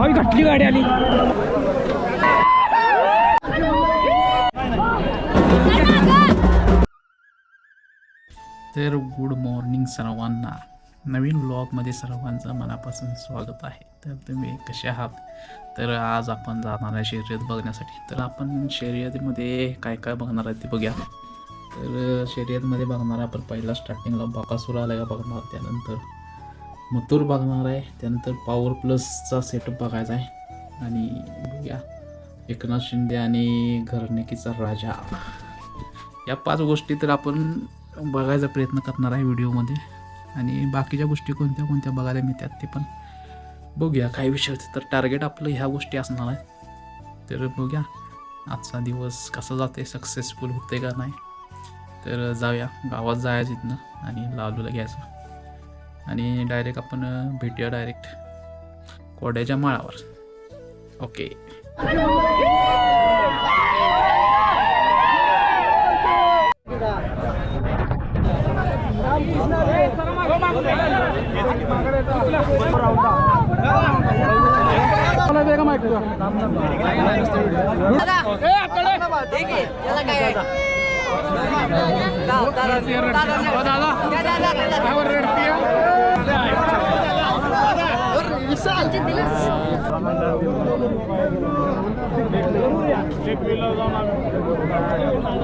होय घातली गाडी आली. तर गुड मॉर्निंग सर्वांना. नवीन ब्लॉगमध्ये सर्वांचं मनापासून स्वागत आहे. तर तुम्ही कसे आहात? तर आज आपण जाणार आहे शर्यत बघण्यासाठी. तर आपण शर्यतीमध्ये काय काय बघणार आहे ते बघूया. तर शर्यतमध्ये बघणार आपण पहिला स्टार्टिंगला बकासूर आला का बघणार. त्यानंतर मथुर बघणार आहे. त्यानंतर पॉवर प्लसचा सेटअप बघायचा आहे. आणि बघूया. एकनाथ शिंदे आणि घरनिकीचा राजा. या पाच गोष्टी तर आपण बघायचा प्रयत्न करणार आहे व्हिडिओमध्ये. आणि बाकीच्या गोष्टी कोणत्या कोणत्या बघायला मिळतात ते पण बघूया. काही विषय होते तर टार्गेट आपलं ह्या गोष्टी असणार आहे. तर बघूया. आजचा दिवस कसा जाते सक्सेसफुल होते का नाही? तर जाऊया. गावात जायचं इथनं आणि लालूला घ्यायचं. आणि डायरेक्ट आपण भेटूया डायरेक्ट कोड्याच्या माळावर. ओके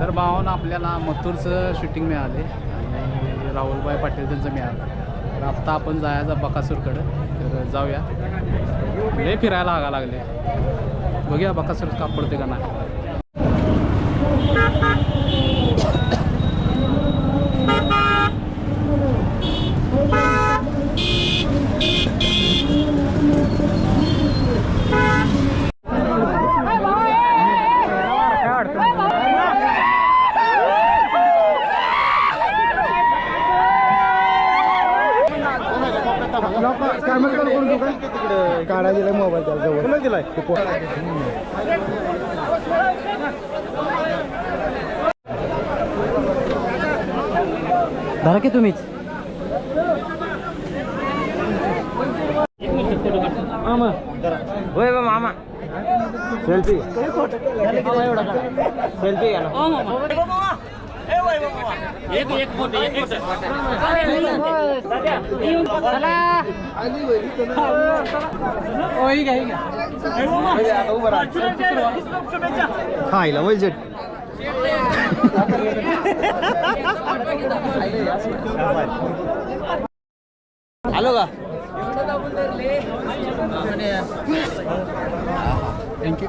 तर भावन आपल्याला मथुरचं शूटिंग मिळाले आणि राहुलभाई पाटील त्यांचं मिळालं. तर आत्ता आपण जायचं बकासूरकडं. तर जाऊया. लय फिरायला आगा लागले. बघूया बकासूर कापडते का नाही. धरा की तुम्हीच. होय बा मामा. सेल्फी सेल्फी घ्या ना. हा इला वैल जेट आलो का थँक्यू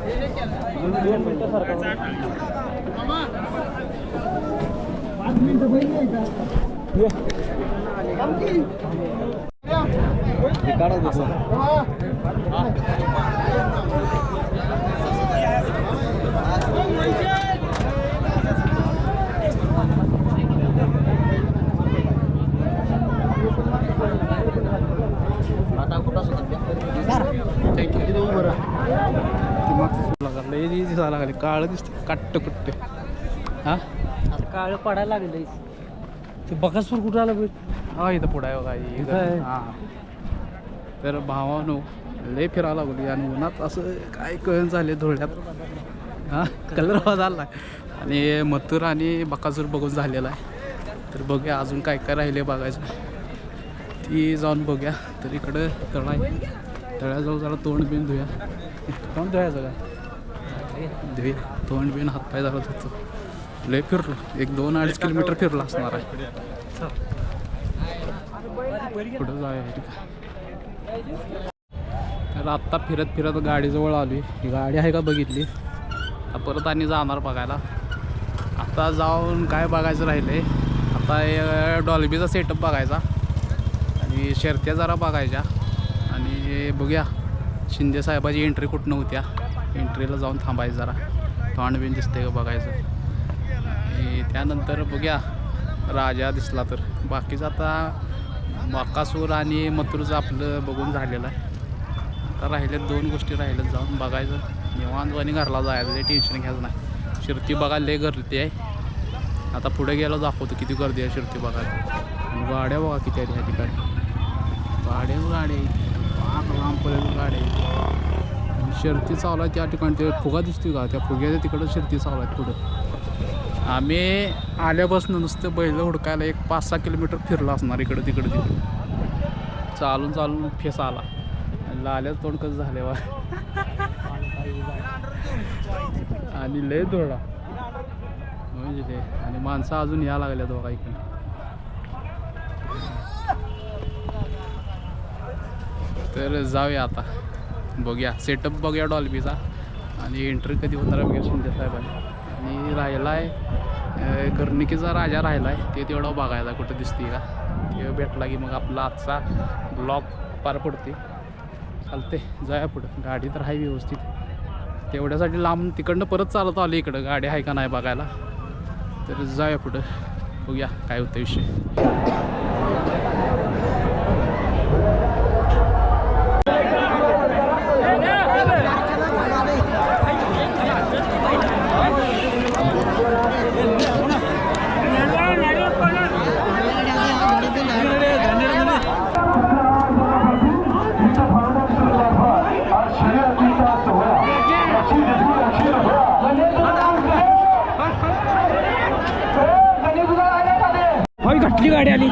थँक्यू लागले काळ दिसते काट्ट कुट्ट हा? काळ पडायला लागले ते बकासूर कुठं आलं बघ? हा इथं पुढं आहे बघा इथं. आहे. हा. तर भावानो लय फिरायला लागली आणि उन्हात असं काय कळण झाले धुळ्यात? हा कलर झाला. आणि मथुर आणि बकासूर बघून झालेला आहे. तर बघूया अजून काय काय राहिले बघायचं. ती जाऊन बघूया. तर इकडं तळ आहे. तळ्याजवळ जरा तोंड बिन धुया. तोंड धुयाचं का धुया. तोंड बिन हातपाय जरा धुतो लय फिरलो. एक दोन अडीच किलोमीटर फिरला असणार आहे. पुढं जाऊया तर आत्ता फिरत फिरत गाडीजवळ आली ही गाडी आहे का बघितली? परत आणि जाणार बघायला. आता जाऊन काय बघायचं राहिलं आहे आता डॉल्बीचा सेटअप बघायचा. आणि शर्त्या जरा बघायच्या. आणि बघूया. शिंदे साहेबाची एंट्री कुठनं होत्या? एंट्रीला जाऊन थांबायचं जरा. तोंड बिन दिसते का बघायचं. त्यानंतर बघ्या. राजा दिसला तर. बाकीचं आता बाकासूर आणि मथुरचं आपलं बघून झालेलं आहे. आता राहिल्यात दोन गोष्टी राहिल्यात जाऊन बघायचं. निवांतवाणी घरला जायचं. ते टेन्शन घ्यायचं नाही. शिर्ती बघायला लय गर्दी आहे. आता पुढे गेलो दाखवतो किती गर्दी आहे शिर्ती बघायला. गाड्या बघा किती आहेत ह्या ठिकाणी. गाड्या गाड्या. आहेत लांबपर्यंत गाड्या शिरती चालू आहे त्या ठिकाणी. ते फुगा दिसतोय का? त्या फुग्याच्या तिकडं शिर्ती चालू आहेत पुढं. आम्ही आल्यापासून नुसतं बैल हुडकायला एक पाच सहा किलोमीटर फिरला असणार इकडं तिकडं तिकडं. चालून चालून फेस आला. आणि लाल्याच तोंड कसं झाले वा आणि लय धोडा म्हणजे ते आणि माणसं अजून या लागल्या बघा इकडे. तर जाऊया आता. बघूया. सेटअप बघूया डॉल्बीचा आणि एंट्री कधी होणार आहे बघूया शिंदे साहेबांनी. आणि राहिला आहे कर्णिकेचा राजा राहिला आहे ते तेवढं बघायला कुठं दिसते का? ते भेटला की मग आपला आजचा ब्लॉक पार पडते चालते जाया पुढं. गाडी तर आहे व्यवस्थित. तेवढ्यासाठी लांब तिकडनं परत चालत आली इकडं. गाडी आहे का नाही बघायला. तर जाऊया पुढं. बघूया काय होतं विषय. आपली गाडी आली.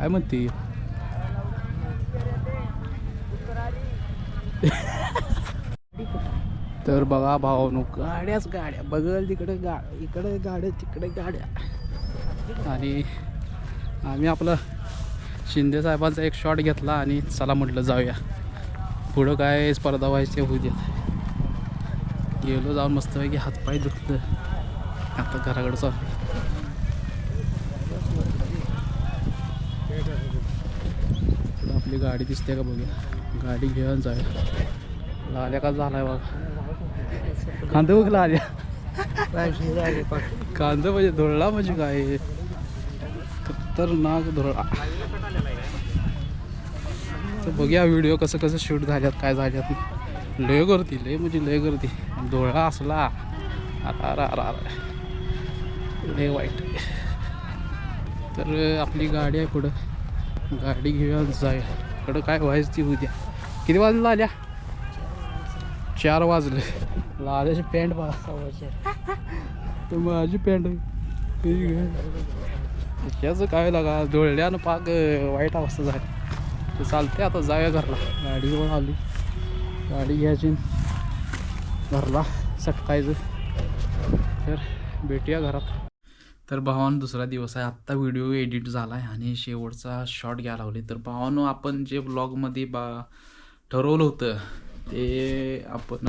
काय म्हणते? तर बघा भावानो गाड्याच गाड्या. बघल तिकडे गा इकडे गाड्या तिकडे गाड्या. आणि आम्ही आपलं शिंदे साहेबांचा एक शॉट घेतला आणि चला म्हटलं जाऊया. पुढं काय स्पर्धा व्हायचे होऊ देत. गेलो जाऊन मस्तपैकी हातपाय दुखलं आता घराकडं चाल पुढं आपली गाडी दिसते का बघूया. गाडी घेऊन जाय लाल्या का झालाय बाबा कांदा बघ लाल्या. कांदा म्हणजे धुळला म्हणजे काय? खतरनाक धुळा तर बघूया व्हिडिओ कसं कसं शूट झाल्यात काय झाल्यात. लय गर्दी लय म्हणजे लय गर्दी. धुळा असला. अरा लय वाईट. तर आपली गाडी आहे पुढं. गाडी घेऊन जाय इकडं काय व्हायचं ती उद्या. किती वाजलं आल्या चार वाजले. लाल्याची पॅन्ट बघा तर माझी पॅन्ट त्याचं काय लागा डोळल्यानं पाक वाईट अवस्था झाली. तर चालते आता जाऊया घरला. गाडीजवळ आली. गाडी घ्यायची. घरला सटकायचं तर भेटूया घरात. तर भावानं दुसरा दिवस आहे. आत्ता व्हिडिओ एडिट झाला आहे आणि शेवटचा शॉट घ्यायला लावले. तर भावानं आपण जे ब्लॉगमध्ये बा ठरवलं होतं ते आपण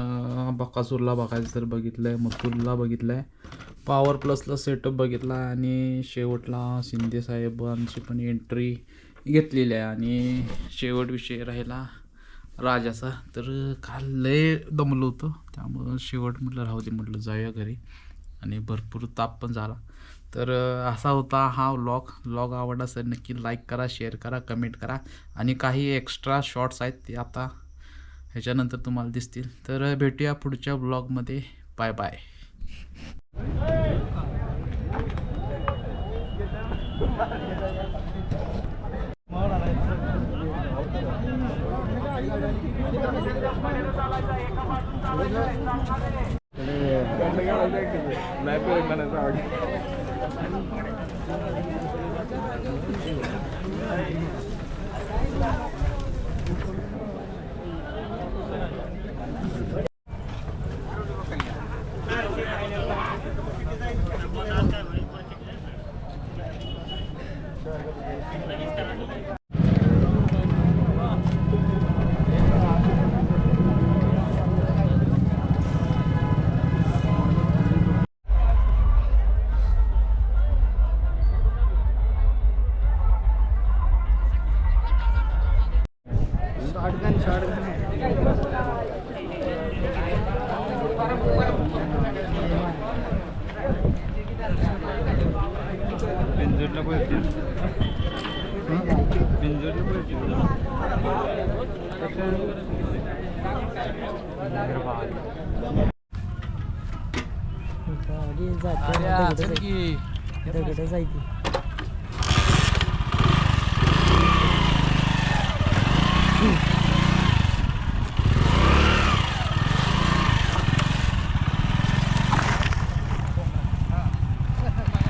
बकासूरला बघायचं तर बघितलं आहे मथुरला बघितलं आहे पॉवर प्लसला सेटअप बघितला आणि शेवटला शिंदे साहेबांची पण एंट्री घेतलेली आहे. आणि शेवट विषय राहिला राजाचा. तर काल लय दमलो होतं. त्यामुळं शेवट म्हटलं राहू दे म्हटलं जाऊया घरी. आणि भरपूर ताप पण झाला. तर असा होता हा व्लॉग व्लॉग आवडला असेल नक्की लाईक करा शेअर करा कमेंट करा. आणि काही एक्स्ट्रा शॉर्ट्स आहेत ते आता ह्याच्यानंतर तुम्हाला दिसतील. तर भेटूया पुढच्या ब्लॉगमध्ये bye bye Thank you.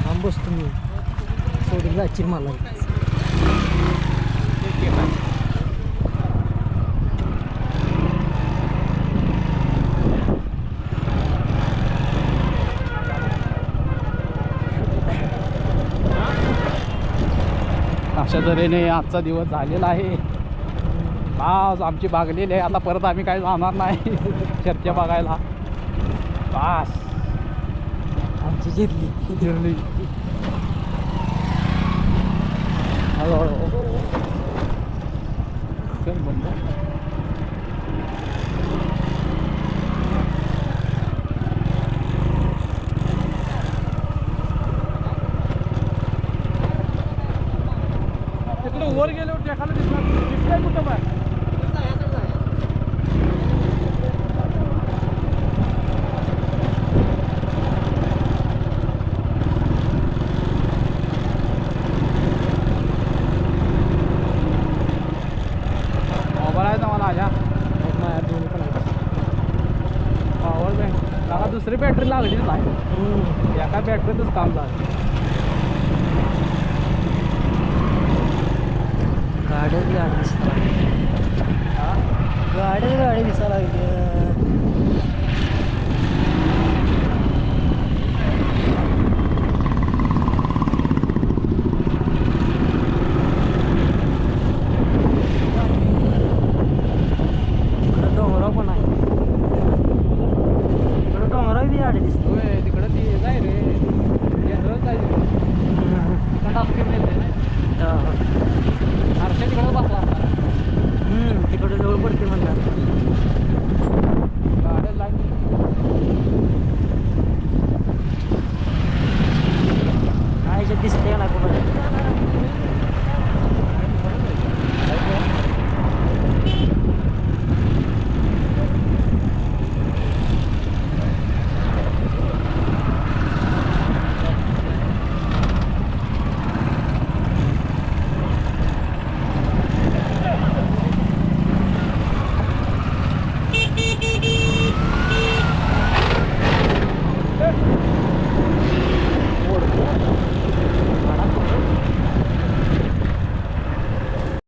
Vamos tomar. सोडून जायची मला. अशा तऱ्हेने आजचा दिवस झालेला आहे. आज आमची भागलेली आहे. आता परत आम्ही काय जाणार नाही. चर्चा बघायला. बास. आमची जिरली. जिरली. हळूहळू चल बंद तिकडे वर गेल्यावर देखायला दिसणार दिसतंय कुठं बाय मोबाईल आहे ना मला आल्या माझ्या दोन्ही पण आहेत. पॉवर बँक त्याला दुसरी बॅटरी लागलीच नाही. एका बॅटरीतच काम झालं. गाड्याच गाडी दिसत गाड्याच गाडी दिसायला लागली.